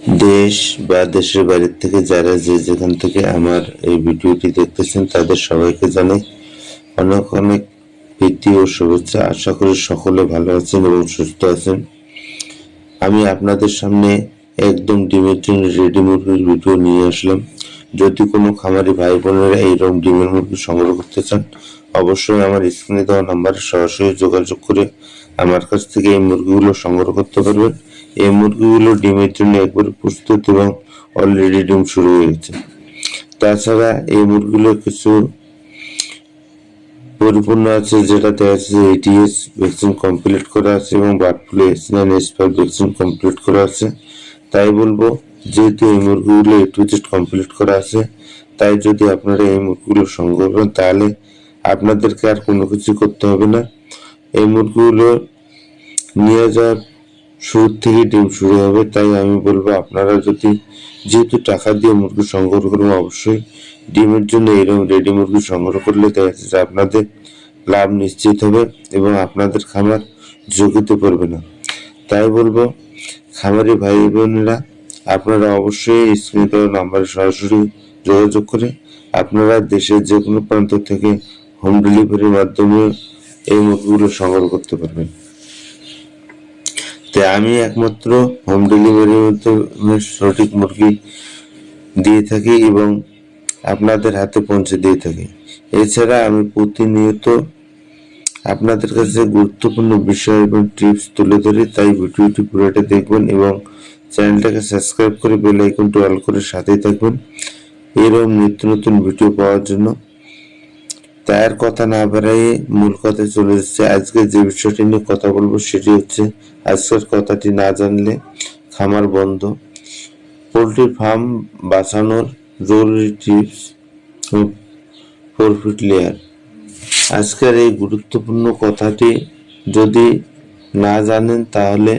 দেশ বা দেশের বাইরের থেকে যারা যে যেখান থেকে আমার এই ভিডিওটি দেখতেছেন, তাদের সবাইকে জানাই অনেক অনেক প্রীতি ও শুভেচ্ছা। আশা করি সকলে ভালো আছেন এবং সুস্থ আছেন। আমি আপনাদের সামনে একদম ডিমের জন্য রেডি মুরগির ভিডিও নিয়ে আসলাম। যদি কোনো খামারি ভাই বোনেরা এইরকম ডিমের মুরগি সংগ্রহ করতে চান, অবশ্যই আমার স্ক্রিনে দেওয়া নাম্বারে সরাসরি যোগাযোগ করে আমার কাছ থেকে এই মুরগিগুলো সংগ্রহ করতে পারবেন। এই মুরগিগুলো ডিমের জন্য একবারে প্রস্তুত এবং অলরেডি ডিম শুরু হয়েছে। তাছাড়া এই মুরগিগুলো কিছু পরিপূর্ণ আছে যেটা দেখা যাচ্ছে এটিএস ভ্যাকসিন কমপ্লিট করা আছে এবং bird flu S nine S five vaccine complete করা আছে। তাই বলব, যেহেতু এই মুরগিগুলো এ টু জেড কমপ্লিট করা আছে, তাই যদি আপনারা এই মুরগিগুলো সংগ্রহ করেন, তাহলে আপনাদেরকে আর কোনো কিছু করতে হবে না। এই মুরগিগুলো নিয়ে যাওয়ার শুরু থেকে ডিম শুরু হবে, তাই আমি বলব আপনারা যদি যেহেতু টাকা দিয়ে মুরগি সংগ্রহ করবেন, অবশ্যই ডিমের জন্য এরকম রেডি মুরগি সংগ্রহ করলে দেখা যাচ্ছে আপনাদের লাভ নিশ্চিত হবে এবং আপনাদের খামার ঝুঁকিতে পড়বে না। তাই বলব, খামারি ভাই বোনেরা আপনারা অবশ্যই স্ক্রিনে নাম্বারে সরাসরি যোগাযোগ করে আপনারা দেশের যে কোনো প্রান্ত থেকে হোম ডেলিভারির মাধ্যমে এই মুরগিগুলো সংগ্রহ করতে পারবেন। তাই আমি একমাত্র হোম ডেলিভারির মাধ্যমে সঠিক মুরগি দিয়ে থাকি এবং আপনাদের হাতে পৌঁছে দিয়ে থাকি। এছাড়া আমি প্রতিনিয়ত আপনাদের কাছে গুরুত্বপূর্ণ বিষয় এবং টিপস তুলে ধরি, তাই ভিডিওটি পুরোটা দেখবেন এবং চ্যানেলটাকে সাবস্ক্রাইব করে বেল আইকনটি অল করে সাথেই থাকবেন। এরকম নিত্য নতুন ভিডিও পাওয়ার জন্য তাই আর কথা না বাড়াইয়ে মূল কথায় চলে যাচ্ছে আজকে যে বিষয়টি নিয়ে কথা বলব সেটি হচ্ছে, আজকের কথাটি না জানলে খামার বন্ধ। পোলট্রি ফার্ম বাঁচানোর জরুরি টিপস প্রফিট লেয়ার। আজকের এই গুরুত্বপূর্ণ কথাটি যদি না জানেন, তাহলে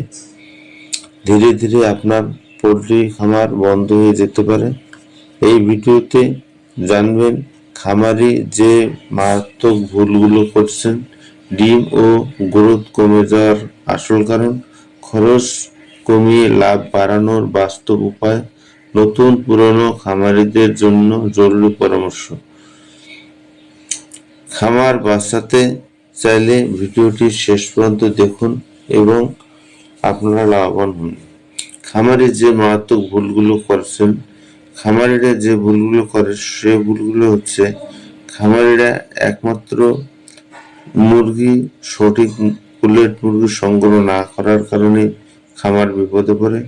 ধীরে ধীরে আপনার পোলট্রি খামার বন্ধ হয়ে যেতে পারে। এই ভিডিওতে জানবেন খামারি যে মারাত্মক ভুলগুলো করছেন, ডিম ও গ্রোথ কমে যাওয়ার আসল কারণ, খরচ কমিয়ে লাভ বাড়ানোর বাস্তব উপায়, নতুন পুরনো খামারিদের জন্য জরুরি পরামর্শ। খামার বাঁচাতে চাইলে ভিডিওটি শেষ পর্যন্ত দেখুন এবং আপনারা লাভবান হন। খামারে যে মারাত্মক ভুলগুলো করছেন খামারিরা যে ভুলগুলো করে, সে ভুলগুলো হচ্ছে খামারিরা একমাত্র মুরগি, সঠিক কুলেট মুরগি সংগ্রহ না করার কারণে খামার বিপদে পড়ে।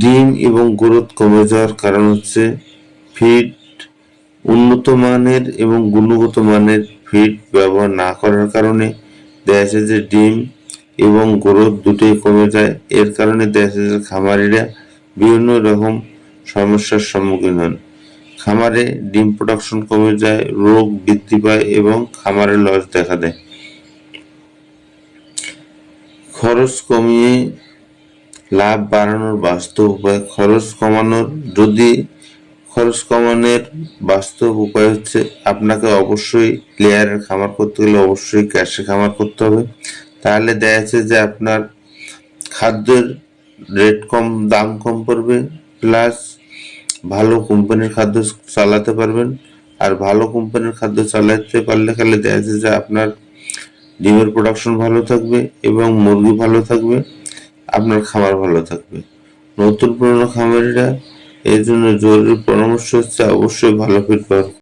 ডিম এবং গ্রোথ কমে যাওয়ার কারণ হচ্ছে ফিড উন্নত মানের এবং গুণগত মানের ফিড ব্যবহার না করার কারণে দেখা যে ডিম এবং গ্রোথ দুটোই কমে যায়। এর কারণে দেখা যাচ্ছে যে খামারিরা বিভিন্ন রকম সমস্যার সম্মুখীন হন। খামারে ডিম প্রোডাকশন কমে যায়, রোগ বৃদ্ধি পায় এবং খামারে লস দেখা দেয়। খরচ কমিয়ে লাভ বাড়ানোর বাস্তব উপায়, খরচ কমানোর যদি খরচ কমানোর বাস্তব উপায় হচ্ছে আপনাকে অবশ্যই লেয়ারের খামার করতে গেলে অবশ্যই ক্যাশে খামার করতে হবে। তাহলে দেখা যাচ্ছে যে আপনার খাদ্যের রেট কম, দাম কম পড়বে প্লাস ভালো কোম্পানির খাদ্য চালাতে পারবেন। আর ভালো কোম্পানির খাদ্য চালাতে পারলে খালি দেখা যাচ্ছে যে আপনার ডিমের প্রোডাকশন ভালো থাকবে এবং মুরগি ভালো থাকবে, আপনার খামার ভালো থাকবে। নতুন পুরনো খামারিরা এর জন্য জরুরি পরামর্শ হচ্ছে অবশ্যই ভালো ফিড